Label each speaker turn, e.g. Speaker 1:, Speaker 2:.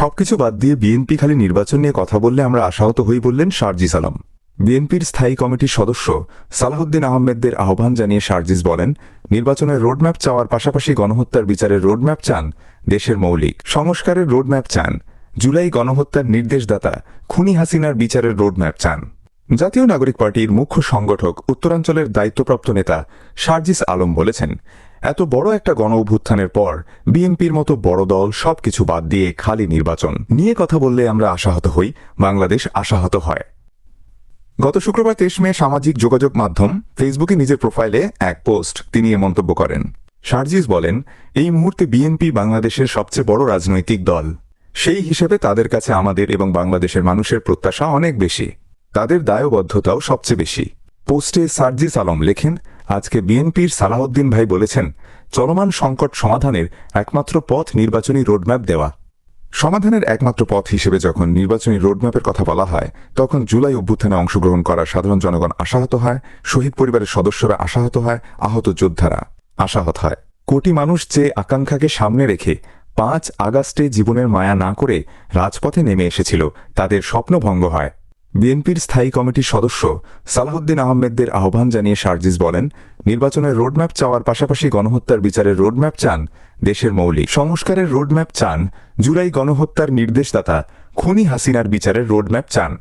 Speaker 1: সবকিছু বাদ দিয়ে বিএনপি খালি নির্বাচন নিয়ে কথা বললে আমরা আশাহত হই বললেন শারজিস আলম বিএনপির স্থায়ী কমিটির সদস্য সালাহুদ্দিন আহমেদদের আহ্বান জানিয়ে শারজিস বলেন, নির্বাচনের রোডম্যাপ চাওয়ার পাশাপাশি গণহত্যার বিচারের রোডম্যাপ চান দেশের মৌলিক সংস্কারের রোডম্যাপ চান। জুলাই গণহত্যার নির্দেশদাতা খুনি হাসিনার বিচারের রোডম্যাপ চান। জাতীয় নাগরিক পার্টির মুখ্য সংগঠক উত্তরাঞ্চলের দায়িত্বপ্রাপ্ত নেতা শারজিস আলম বলেছেন এত বড় একটা গণ অভ্যুত্থানের পর, বিএনপির মতো বড় দল সবকিছু বাদ দিয়ে খালি নির্বাচন। নিয়ে কথা বললে আমরা আশাহত হই, বাংলাদেশ আশাহত হয়। গত শুক্রবার তেইশ মে সামাজিক যোগাযোগ মাধ্যম ফেসবুকে নিজের প্রোফাইলে এক পোস্ট তিনি এ মন্তব্য করেন। শারজিস বলেন, এই মুহূর্তে বিএনপি বাংলাদেশের সবচেয়ে বড় রাজনৈতিক দল। সেই হিসেবে তাদের কাছে আমাদের এবং বাংলাদেশের মানুষের প্রত্যাশা অনেক বেশি। তাদের দায়বদ্ধতাও সবচেয়ে বেশি। পোস্টে সার্জিস আলম লেখেন আজকে বিএনপির সালাহউদ্দিন ভাই বলেছেন, চলমান সংকট সমাধানের একমাত্র পথ নির্বাচনী রোডম্যাপ দেওয়া। সমাধানের একমাত্র পথ হিসেবে যখন নির্বাচনী রোডম্যাপের কথা বলা হয়, তখন জুলাই অভ্যুত্থানে অংশগ্রহণ করা সাধারণ জনগণ আশাহত হয়, শহীদ পরিবারের সদস্যরা আশাহত হয়, আহত যোদ্ধারা আশাহত হয়। কোটি মানুষ যে আকাঙ্ক্ষাকে সামনে রেখে পাঁচ আগস্টে জীবনের মায়া না করে রাজপথে নেমে এসেছিল, তাদের স্বপ্ন ভঙ্গ হয়। বিএনপির স্থায়ী কমিটির সদস্য সালাহুদ্দিন আহমেদদের আহ্বান জানিয়ে শারজিস বলেন, নির্বাচনের রোডম্যাপ চাওয়ার পাশাপাশি গণহত্যার বিচারের রোডম্যাপ চান দেশের মৌলিক সংস্কারের রোডম্যাপ চান, জুলাই গণহত্যার নির্দেশদাতা খুনি হাসিনার বিচারের রোডম্যাপ চান।